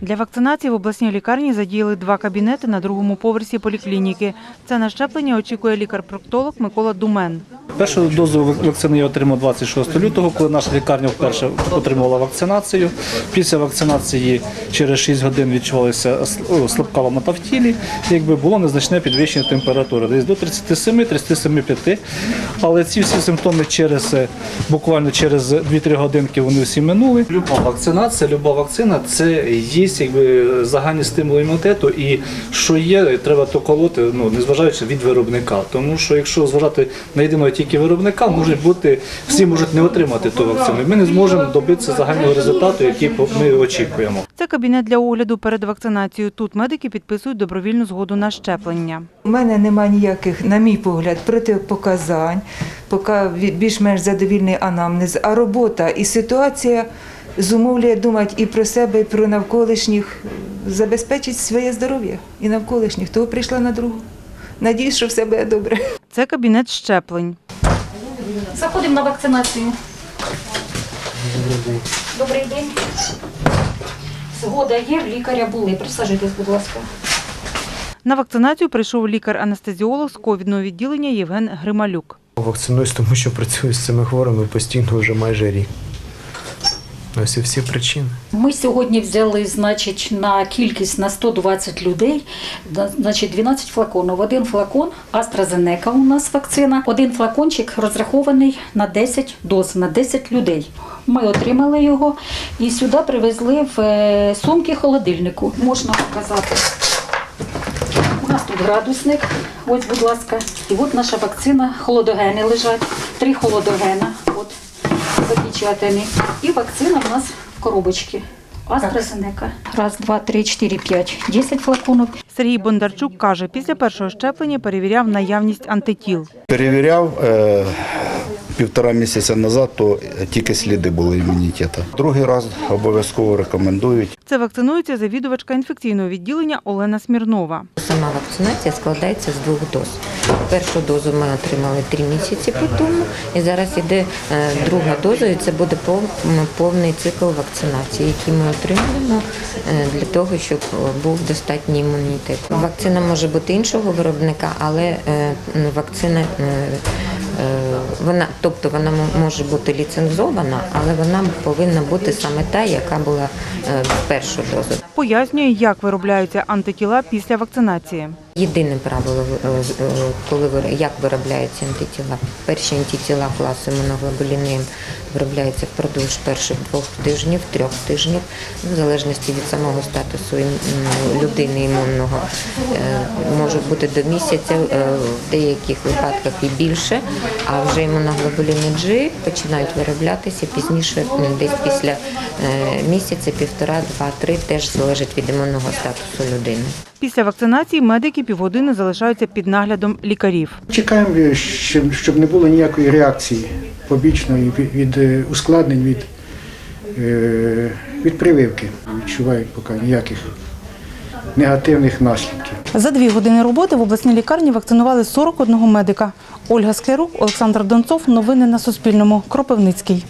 Для вакцинації в обласній лікарні задіяли два кабінети на другому поверсі поліклініки. Це на щеплення очікує лікар-проктолог Микола Думен. Першу дозу вакцини я отримав 26 лютого, коли наша лікарня вперше отримувала вакцинацію. Після вакцинації через 6 годин відчувалася слабка ломота в тілі, якби було незначне підвищення температури, десь до 37-37,5. Але ці всі симптоми через е, буквально через 2-3 годинки вони всі минули. Люба вакцинація, люба вакцина це є якби загальний стимул імунітету, і що є, треба то колоти, ну незважаючи від виробника. Тому що якщо зважати на єдиного тільки виробника, може бути всі можуть не отримати ту вакцину. Ми не зможемо добитися загального результату, який ми очікуємо. Це кабінет для огляду перед вакцинацією. Тут медики підписують добровільну згоду на щеплення. У мене нема ніяких, на мій погляд, протипоказань, поки більш-менш задовільний анамнез, а робота і ситуація зумовлює думати і про себе, і про навколишніх, забезпечить своє здоров'я і навколишніх. Того прийшла на другу. Надіюсь, що все буде добре. Це кабінет щеплень. Заходимо на вакцинацію. Добрий день. Згода є, в лікаря були. Присаджуйтесь, будь ласка. На вакцинацію прийшов лікар-анестезіолог з ковідного відділення Євген Грималюк. Вакцинуюсь, тому що працюю з цими хворими постійно вже майже рік. Ось і всі причини. Ми сьогодні взяли, значить, на кількість на 120 людей, значить, 12 флаконів. Один флакон AstraZeneca у нас вакцина. Один флакончик розрахований на 10 доз, на 10 людей. Ми отримали його і сюди привезли в е, сумки холодильнику. Можна показати. У нас тут градусник. Ось, будь ласка. І от наша вакцина. Холодогени лежать. Три холодогена. От запечатані. І вакцина в нас в коробочці. AstraZeneca. Раз, два, три, чотири, п'ять. Десять флаконів. Сергій Бондарчук каже, після першого щеплення перевіряв наявність антитіл. Перевіряв е, півтора місяця назад, то тільки сліди були імунітету. Другий раз обов'язково рекомендують. Це вакцинується завідувачка інфекційного відділення Олена Смірнова. Сама вакцинація складається з двох доз. Першу дозу ми отримали три місяці по тому, і зараз іде е, друга доза, і це буде повний цикл вакцинації, який ми отримуємо е, для того, щоб е, був достатній імунітет. Вакцина може бути іншого виробника, але вакцина. Вона, тобто вона може бути ліцензована, але вона повинна бути саме та, яка була в першу дозу. Пояснює, як виробляються антитіла після вакцинації. Єдине правило, е, е, коли як виробляються антитіла. Перші антитіла класу імуноглобуліни М виробляються впродовж перших двох тижнів, трьох тижнів, в залежності від самого статусу людини імунного. Е, Можуть бути до місяця, е, в деяких випадках і більше, а вже імуноглобуліни G починають вироблятися пізніше, десь після е, місяця, півтора, два, три, теж залежить від імунного статусу людини. Після вакцинації медики півгодини залишаються під наглядом лікарів. Чекаємо, щоб, щоб не було ніякої реакції побічної від, від е, ускладнень, від, е, від прививки. Відчувають поки ніяких негативних наслідків. За дві години роботи в обласній лікарні вакцинували 41 медика. Ольга Склярук, Олександр Донцов. Новини на Суспільному. Кропивницький.